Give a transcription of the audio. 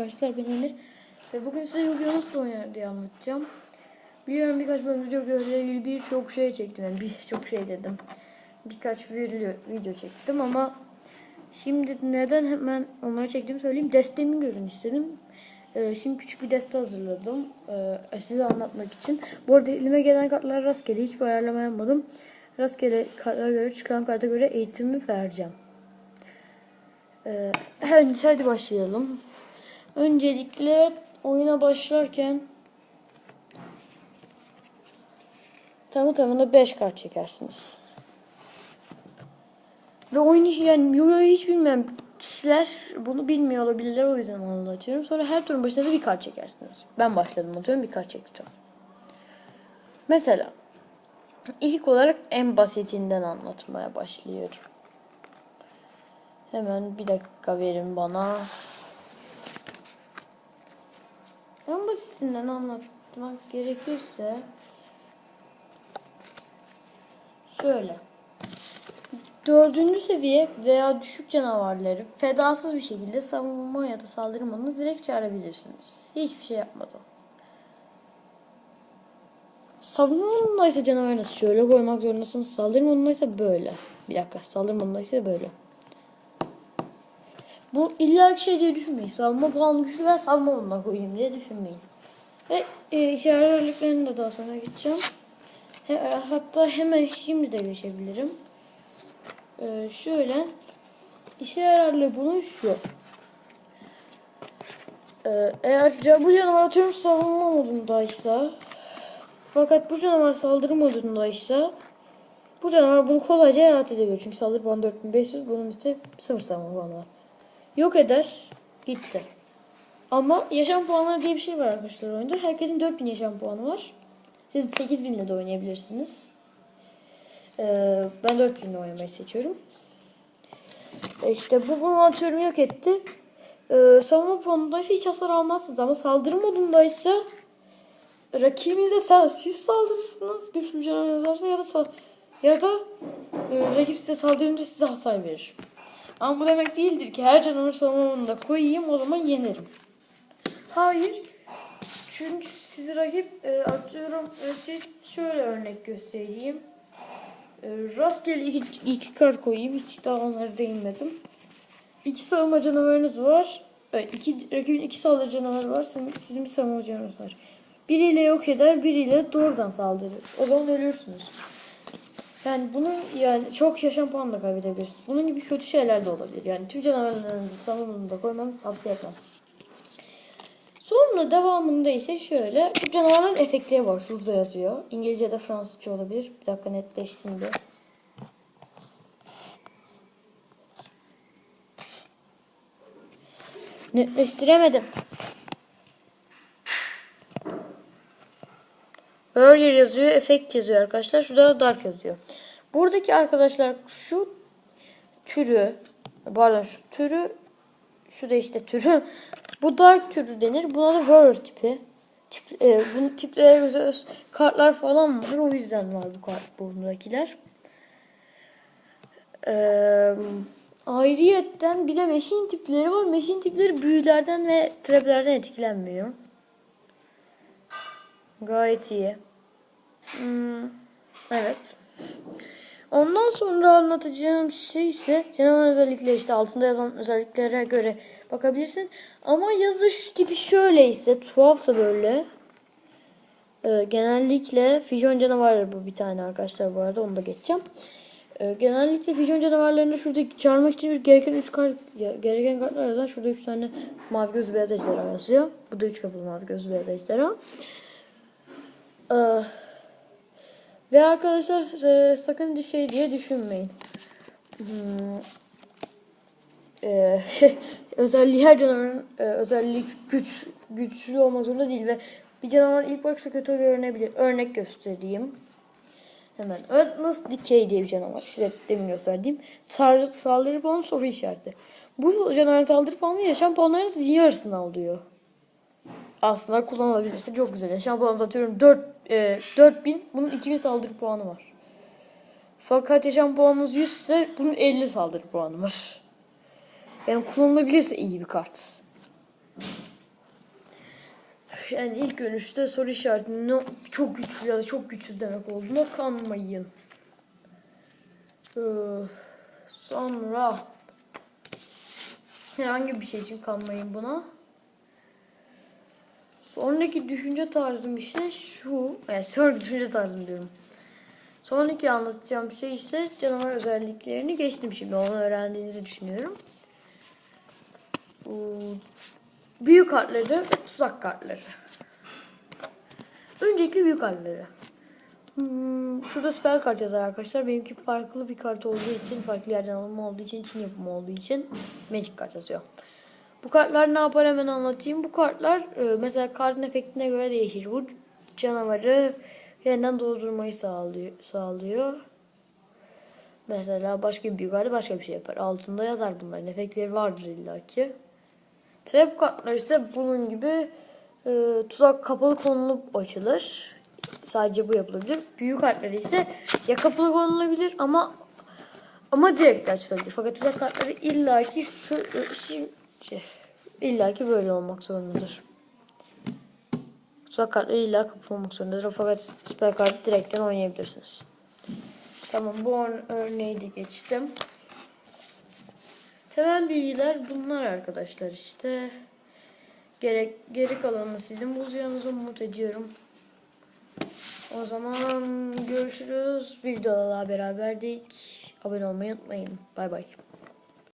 arkadaşlar ben Emir. Ve bugün size Yu-Gi-Oh nasıl oynanır diye anlatacağım. Biliyorum birkaç bölüm Yu-Gi-Oh ilgili birçok şey çektim. Yani birçok şey dedim. Birkaç video, çektim ama şimdi neden hemen onları çektiğimi söyleyeyim. Destemi görün istedim. Ee, şimdi küçük bir deste hazırladım. Ee, size anlatmak için. Bu arada elime gelen kartlar rastgele. Hiçbir ayarlama yapmadım. Rastgele kartlara göre çıkan karta göre eğitimimi vereceğim. Ee, hadi, hadi başlayalım. Öncelikle oyuna başlarken tamı tamına 5 kart çekersiniz. Ve oyunu yani Yu-Gi-Oh'yu hiç bilmeyen kişiler bunu bilmiyor olabilirler o yüzden anlatıyorum. Sonra her turun başında da bir kart çekersiniz. Ben başladım atıyorum bir kart çektim. Mesela ilk olarak en basitinden anlatmaya başlıyorum. Hemen bir dakika verin bana. En basitinden anlatmak gerekirse şöyle. Dördüncü seviye veya düşük canavarları fedasız bir şekilde savunma ya da saldırı moduna direkt çağırabilirsiniz. Hiçbir şey yapmadan. Savunma modunda ise canavarınızı şöyle koymak zorundasınız. Saldırı modunda ise böyle. Bir dakika. Saldırı modunda ise böyle. Bu illa şey diye düşünmeyin. Savunma puanı güçlü ve savunma moduna koyayım diye düşünmeyin. Ve e, işaret örneklerini de daha sonra geçeceğim. He, e, hatta hemen şimdi de geçebilirim. Ee, şöyle işe yararlı bunun şu. Ee, eğer bu canavar atıyorum savunma modundaysa fakat bu canavar saldırı modundaysa bu canavar bunu kolayca rahat edebilir. Çünkü saldırı puanı 4500 bunun ise 0 savunma puanı var. Yok eder gitti. Ama yaşam puanları diye bir şey var arkadaşlar oyunda. Herkesin 4000 yaşam puanı var. Siz 8000 ile de oynayabilirsiniz. Ee, ben 4000 ile oynamayı seçiyorum. E İşte bu bunu atıyorum yok etti. Ee, savunma puanındaysa hiç hasar almazsınız ama saldırı modundaysa rakibinize sen, siz saldırırsınız güçlü canavar yazarsa ya da ya da e, rakip size saldırınca size hasar verir. Ama bu demek değildir ki her canavarı savunma modunda koyayım o zaman yenerim. Hayır. Çünkü sizi rakip e, atıyorum e, siz şöyle örnek göstereyim. E, rastgele iki, iki kart koyayım. Hiç daha onlara değinmedim. İki savunma canavarınız var. E, iki, rakibin iki saldırı canavarı var. Sizin, sizin bir savunma canavarınız var. Biriyle yok eder, biriyle doğrudan saldırır. O zaman ölürsünüz. Yani bunun yani çok yaşam puanı da kaybedebilirsiniz. Bunun gibi kötü şeyler de olabilir. Yani tüm canavarlarınızı savunmada koymanızı tavsiye etmem. Sonra devamında ise şöyle. Bu canavarların efektleri var. Şurada yazıyor. İngilizce Fransızca olabilir. Bir dakika netleşsin bir. Netleştiremedim. Burger yazıyor, efekt yazıyor arkadaşlar. Şurada da dark yazıyor. Buradaki arkadaşlar şu türü, pardon şu türü, şu da işte türü. Bu dark türü denir. Buna da warrior tipi. Tip, e, bunun tiplere göre kartlar falan var. O yüzden var bu kart buradakiler. Eee ayrıyetten bir de machine tipleri var. Machine tipleri büyülerden ve traplerden etkilenmiyor. Gayet iyi. Hmm, evet. Ondan sonra anlatacağım şey ise canavar özellikleri işte altında yazan özelliklere göre bakabilirsin. Ama yazış tipi şöyleyse tuhafsa böyle. Ee, genellikle füzyon canavarı bu bir tane arkadaşlar bu arada onu da geçeceğim. Ee, genellikle füzyon canavarlarında şurada çağırmak için gereken 3 kart gereken kartlar arasında şurada 3 tane mavi gözlü beyaz ejderha yazıyor. Bu da 3 kapılı mavi gözlü beyaz ejderha. Ee, ve arkadaşlar e, sakın şey diye düşünmeyin. Hmm, e, özelliği her canavarın e, özelliği güç güçlü olmak zorunda değil ve bir canavar ilk bakışta kötü görünebilir. Örnek göstereyim. Hemen. Atlas Decay diye bir canavar. İşte demin gösterdiğim. Sar, saldırı puanı soru işareti. Bu canavar saldırı puanı yaşam puanlarınızın yarısını alıyor. Aslında kullanılabilirse çok güzel. Yaşam puanı atıyorum 4, e, 4000. Bunun 2000 saldırı puanı var. Fakat yaşam puanınız 100 ise bunun 50 saldırı puanı var. Yani kullanılabilirse iyi bir kart. yani ilk görünüşte soru işaretinin çok güçlü ya da çok güçsüz demek olduğuna kanmayın. Ee, sonra herhangi bir şey için kanmayın buna. Sonraki düşünce tarzım ise şu. Yani sonraki düşünce tarzım diyorum. Sonraki anlatacağım şey ise canavar özelliklerini geçtim şimdi. Onu öğrendiğinizi düşünüyorum. Büyük harfleri ve tuzak kartları. Önceki büyük harfleri. Hmm, şurada spell kart yazar arkadaşlar. Benimki farklı bir kart olduğu için, farklı yerden alınma olduğu için, Çin yapımı olduğu için magic kart yazıyor. Bu kartlar ne yapar hemen anlatayım. Bu kartlar e, mesela kartın efektine göre değişir. Bu canavarı yeniden doldurmayı sağlıyor. sağlıyor. Mesela başka bir harfi başka bir şey yapar. Altında yazar bunların. Efektleri vardır illaki. Trap kartlar ise bunun gibi e, tuzak kapalı konulup açılır. Sadece bu yapılabilir. Büyük kartlar ise ya kapalı konulabilir ama ama direkt açılabilir. Fakat tuzak kartları illaki şu, şu, şey, illaki böyle olmak zorundadır. Tuzak kartları illa kapalı olmak zorundadır. Fakat süper kartı direkten oynayabilirsiniz. Tamam bu ör- örneği de geçtim. Temel bilgiler bunlar arkadaşlar işte. Gerek, geri kalanını sizin bulacağınızı umut ediyorum. O zaman görüşürüz. Bir videoda daha beraberdik. Abone olmayı unutmayın. Bay bay.